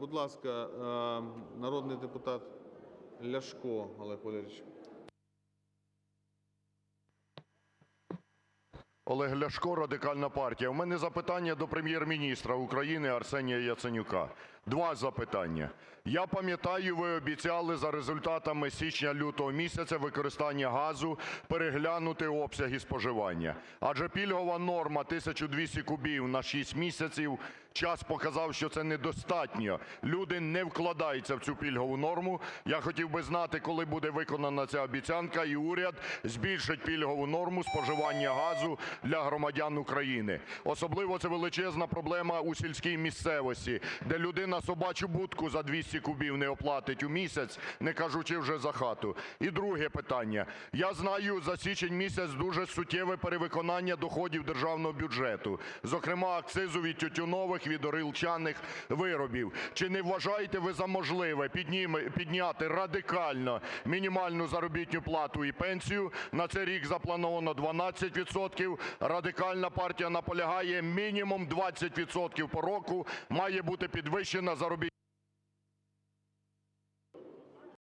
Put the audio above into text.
Будь ласка, е, народний депутат Ляшко Олег Валерійович. Олег Ляшко, Радикальна партія. У мене запитання до Прем'єр-міністра України Арсенія Яценюка. Два запитання. Я пам'ятаю, ви обіцяли за результатами січня-лютого місяця використання газу переглянути обсяги споживання. Адже пільгова норма 1200 кубів на 6 місяців, час показав, що це недостатньо. Люди не вкладаються в цю пільгову норму. Я хотів би знати, коли буде виконана ця обіцянка і уряд збільшить пільгову норму споживання газу для громадян України. Особливо це величезна проблема у сільській місцевості, де людина собачу будку за 200 кубів не оплатить у місяць, не кажучи вже за хату. І друге питання. Я знаю, за січень місяць дуже суттєве перевиконання доходів державного бюджету, зокрема акцизу від тютюнових, від горілчаних виробів. Чи не вважаєте ви за можливе підняти радикально мінімальну заробітну плату і пенсію? На цей рік заплановано 12%. Радикальна партія наполягає, мінімум 20% по року має бути підвищена заробітна